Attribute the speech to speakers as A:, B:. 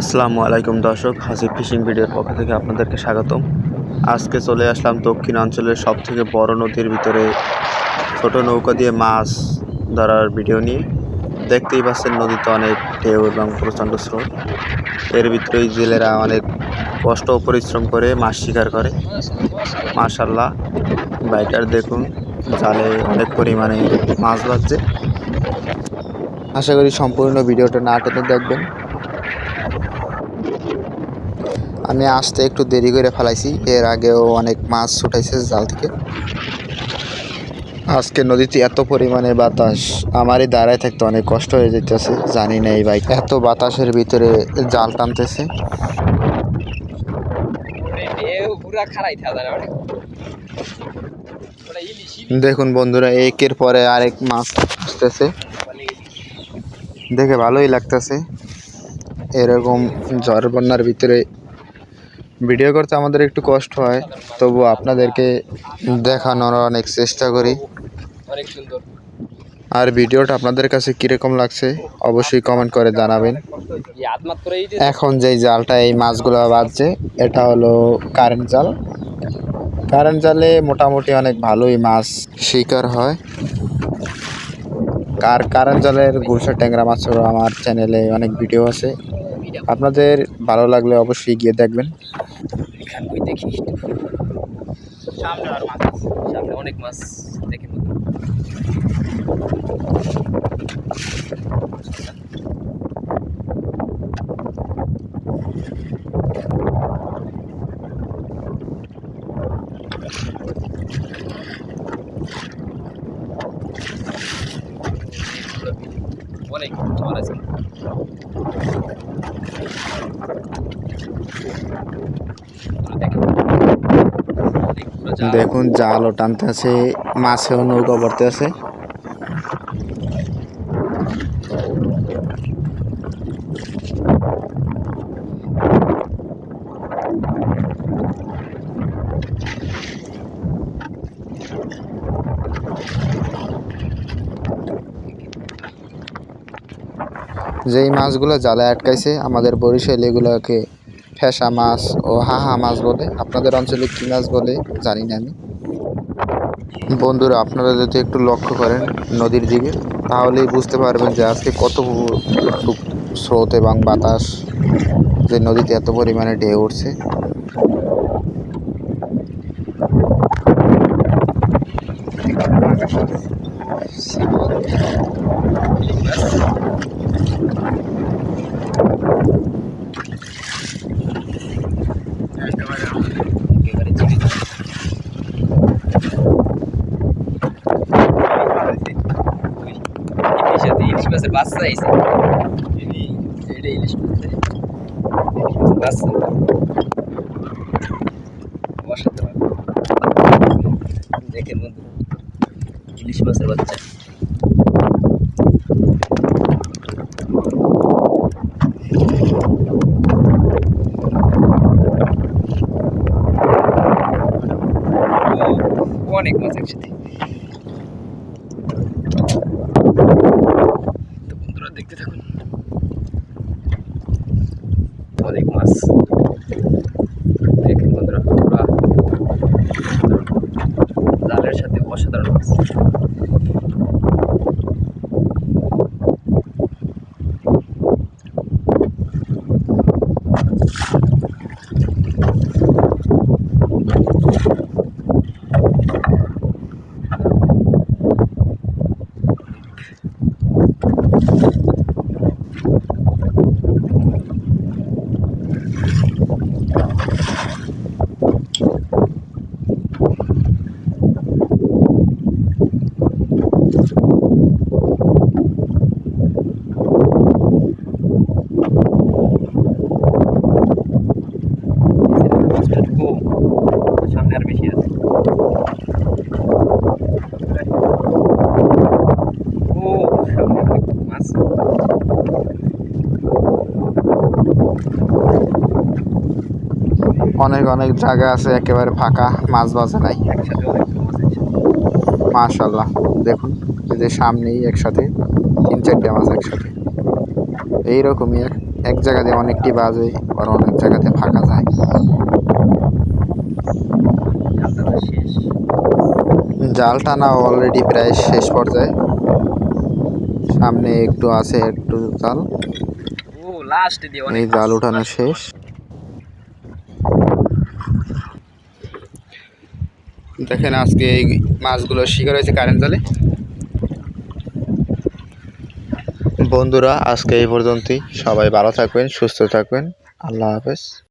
A: আসসালামু আলাইকুম দর্শক, হাসিব ফিশিং ভিডিওর পক্ষ থেকে আপনাদেরকে স্বাগতম। আজকে চলে আসলাম দক্ষিণাঞ্চলের সব থেকে বড় নদীর ভিতরে ছোট নৌকা দিয়ে মাছ ধরার ভিডিও নিয়ে। দেখতেই পাচ্ছেন নদীতে অনেক ঢেউ এবং প্রচণ্ড স্রোত। এর ভিতরেই জেলেরা অনেক কষ্ট পরিশ্রম করে মাছ শিকার করে। মাশাল্লাহ বাইকার দেখুন, জালে অনেক পরিমাণে মাছ বাজছে আশা করি সম্পূর্ণ ভিডিওটা না টেনে দেখবেন। আমি আসতে একটু দেরি করে ফেলাইছি। এর আগেও অনেক মাছ ছুটাইছে জাল থেকে। আজকে নদীতে এত পরিমাণে বাতাস, আমারই দাঁড়ায় থাকতে অনেক কষ্ট হয়ে যেতেছে জানি না এই বাইক। এত বাতাসের ভিতরে জাল টানতেছে। দেখুন বন্ধুরা, একের পরে আরেক মাছ আসতেছে। দেখে ভালোই লাগতেছে। এরকম ঝড় বন্যার ভিতরে ভিডিও করতে আমাদের একটু কষ্ট হয় তবু আপনাদেরকে দেখানোর অনেক চেষ্টা করি। আর ভিডিওটা আপনাদের কাছে কীরকম লাগছে, অবশ্যই কমেন্ট করে জানাবেন।
B: করে
A: এখন যেই জালটা, এই মাছগুলো বাজছে, এটা হলো কারেন্ট জাল। কারেন্ট জালে মোটামুটি অনেক ভালোই মাছ শিকার হয়। আর কারেন্ট জালের গুলশা ট্যাংরা মাছেরও আমার চ্যানেলে অনেক ভিডিও আছে। আপনাদের ভালো লাগলে অবশ্যই গিয়ে দেখবেন।
B: এখান কই সামনে আর মাছ। সামনে অনেক মাছ দেখে অনেক ঝড় আছে। দেখেন জাল।
A: দেখুন জালও টানতে আছে মাছেও নৌকা পড়তে আছে যেই মাছগুলো জালে আটকাইছে, আমাদের বরিশাল এগুলোকে ফেসা মাছ ও হাহা মাছ বলে আপনাদের অঞ্চলে কী মাছ বলে জানি না আমি বন্ধুরা, আপনারা যদি একটু লক্ষ্য করেন নদীর দিকে, তাহলেই বুঝতে পারবেন যে আজকে কত স্রোত এবং বাতাস যে নদীতে এত পরিমাণে ঢেউ উঠছে
B: একেবারে জীবিত। ইলিশ মাছের বাচ্চা আইছে। এইটা ইলিশ মাছের বাচ্চা। অসাধারণ। দেখেন বন্ধু ইলিশ মাছের বাচ্চা। অনেক মাছ একসাথে। তো দেখতে থাকুন। অনেক মাছ। অসাধারণ মাছ মাছটা অনেক
A: অনেক জায়গা আছে একেবারে ফাঁকা মাছ বাজে নাই। মাশাল্লাহ দেখুন এই যে সামনেই একসাথে তিন চারটে মাছ একসাথে। এইরকমই এক এক জায়গাতে অনেকটি বাজে আর অনেক জায়গাতে ফাঁকা যায়। জাল টানা অলরেডি প্রায় শেষ পর্যায়ে। সামনে একটু আছে একটু জাল। এই জাল উঠানো শেষ। দেখেন আজকে এই মাছগুলো শিকার হয়েছে কারেন্ট জলে। বন্ধুরা, আজকে এই পর্যন্তই। সবাই ভালো থাকবেন, সুস্থ থাকবেন। আল্লাহ হাফেজ।